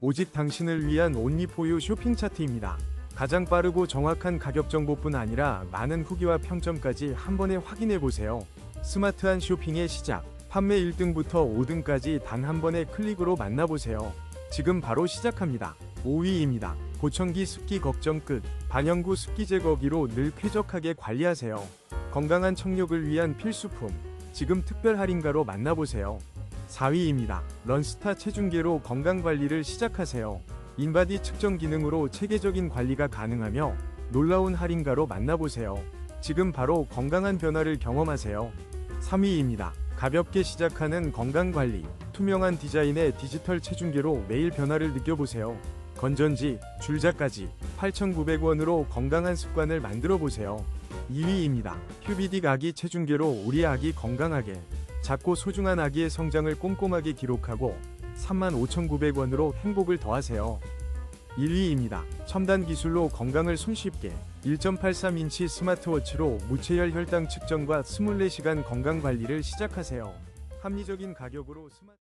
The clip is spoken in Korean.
오직 당신을 위한 온리포유 쇼핑 차트입니다. 가장 빠르고 정확한 가격 정보뿐 아니라 많은 후기와 평점까지 한 번에 확인해 보세요. 스마트한 쇼핑의 시작. 판매 1등부터 5등까지 단 한 번의 클릭으로 만나보세요. 지금 바로 시작합니다. 5위입니다. 고청기 습기 걱정 끝. 반영구 습기 제거기로 늘 쾌적하게 관리하세요. 건강한 청력을 위한 필수품. 지금 특별 할인가로 만나보세요. 4위입니다. 런스타 체중계로 건강 관리를 시작하세요. 인바디 측정 기능으로 체계적인 관리가 가능하며 놀라운 할인가로 만나보세요. 지금 바로 건강한 변화를 경험하세요. 3위입니다. 가볍게 시작하는 건강 관리. 투명한 디자인의 디지털 체중계로 매일 변화를 느껴보세요. 건전지, 줄자까지 8,900원으로 건강한 습관을 만들어 보세요. 2위입니다. 큐비딕 아기 체중계로 우리 아기 건강하게 작고 소중한 아기의 성장을 꼼꼼하게 기록하고 35,900원으로 행복을 더하세요. 1위입니다. 첨단 기술로 건강을 손쉽게 1.83인치 스마트워치로 무체열 혈당 측정과 24시간 건강 관리를 시작하세요. 합리적인 가격으로 스마트